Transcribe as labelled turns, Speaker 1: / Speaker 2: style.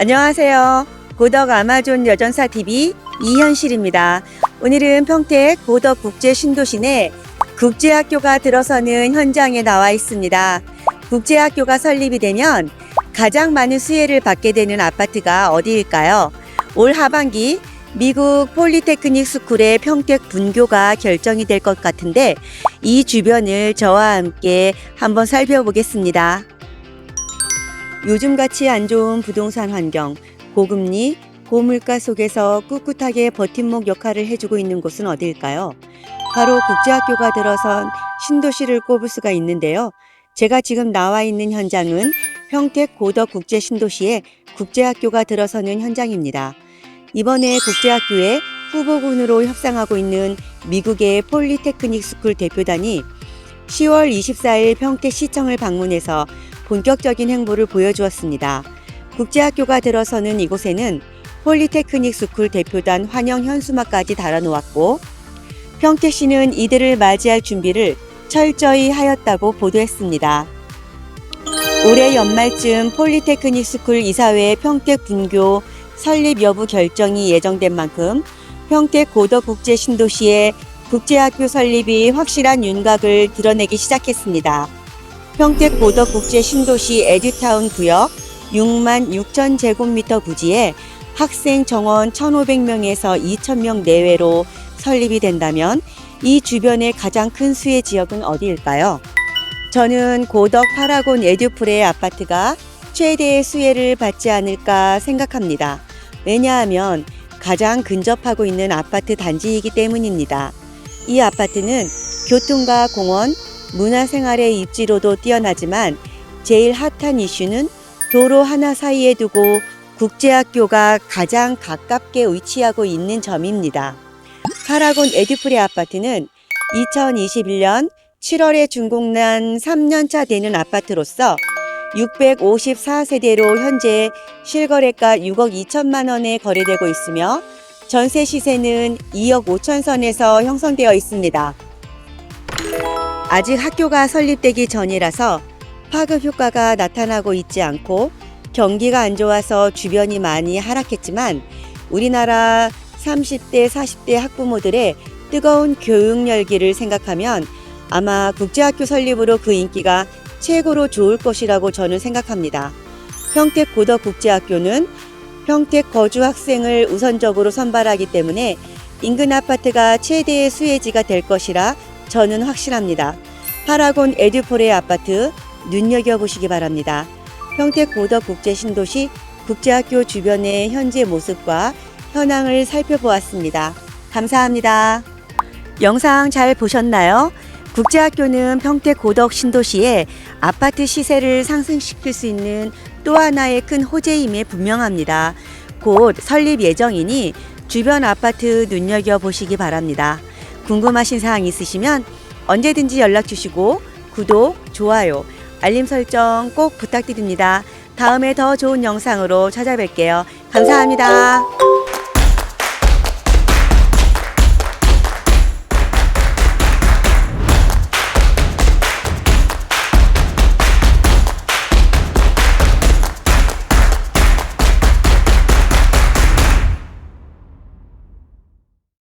Speaker 1: 안녕하세요. 고덕 아마존 여전사 TV 이현실입니다. 오늘은 평택 고덕 국제 신도시 내 국제학교가 들어서는 현장에 나와 있습니다. 국제학교가 설립이 되면 가장 많은 수혜를 받게 되는 아파트가 어디일까요? 올 하반기 미국 폴리테크닉 스쿨의 평택 분교가 결정이 될 것 같은데 이 주변을 저와 함께 한번 살펴보겠습니다. 요즘같이 안 좋은 부동산 환경, 고금리, 고물가 속에서 꿋꿋하게 버팀목 역할을 해주고 있는 곳은 어디일까요? 바로 국제학교가 들어선 신도시를 꼽을 수가 있는데요. 제가 지금 나와 있는 현장은 평택 고덕 국제 신도시에 국제학교가 들어서는 현장입니다. 이번에 국제학교에 후보군으로 협상하고 있는 미국의 폴리테크닉 스쿨 대표단이 10월 24일 평택시청을 방문해서 본격적인 행보를 보여주었습니다. 국제학교가 들어서는 이곳에는 폴리테크닉 스쿨 대표단 환영 현수막까지 달아놓았고 평택 시는 이들을 맞이할 준비를 철저히 하였다고 보도했습니다. 올해 연말쯤 폴리테크닉 스쿨 이사회 평택 분교 설립 여부 결정이 예정된 만큼 평택 고덕 국제 신도시의 국제학교 설립이 확실한 윤곽을 드러내기 시작했습니다. 평택 고덕 국제 신도시 에듀타운 구역 6만 6천 제곱미터 부지에 학생 정원 1,500명에서 2,000명 내외로 설립이 된다면 이 주변의 가장 큰 수혜 지역은 어디일까요? 저는 고덕 파라곤 에듀풀의 아파트가 최대의 수혜를 받지 않을까 생각합니다. 왜냐하면 가장 근접하고 있는 아파트 단지이기 때문입니다. 이 아파트는 교통과 공원, 문화생활의 입지로도 뛰어나지만 제일 핫한 이슈는 도로 하나 사이에 두고 국제학교가 가장 가깝게 위치하고 있는 점입니다. 파라곤 에듀프레 아파트는 2021년 7월에 준공난 3년차 되는 아파트로서 654세대로 현재 실거래가 6억 2천만 원에 거래되고 있으며 전세 시세는 2억 5천 선에서 형성되어 있습니다. 아직 학교가 설립되기 전이라서 파급 효과가 나타나고 있지 않고 경기가 안 좋아서 주변이 많이 하락했지만 우리나라 30대, 40대 학부모들의 뜨거운 교육 열기를 생각하면 아마 국제학교 설립으로 그 인기가 최고로 좋을 것이라고 저는 생각합니다. 평택 고덕 국제학교는 평택 거주 학생을 우선적으로 선발하기 때문에 인근 아파트가 최대의 수혜지가 될 것이라 저는 확신합니다. 파라곤 에듀폴의 아파트 눈여겨보시기 바랍니다. 평택 고덕 국제 신도시 국제학교 주변의 현재 모습과 현황을 살펴보았습니다. 감사합니다. 영상 잘 보셨나요? 국제학교는 평택 고덕 신도시에 아파트 시세를 상승시킬 수 있는 또 하나의 큰 호재임에 분명합니다. 곧 설립 예정이니 주변 아파트 눈여겨보시기 바랍니다. 궁금하신 사항 있으시면 언제든지 연락 주시고 구독, 좋아요, 알림 설정 꼭 부탁드립니다. 다음에 더 좋은 영상으로 찾아뵐게요. 감사합니다.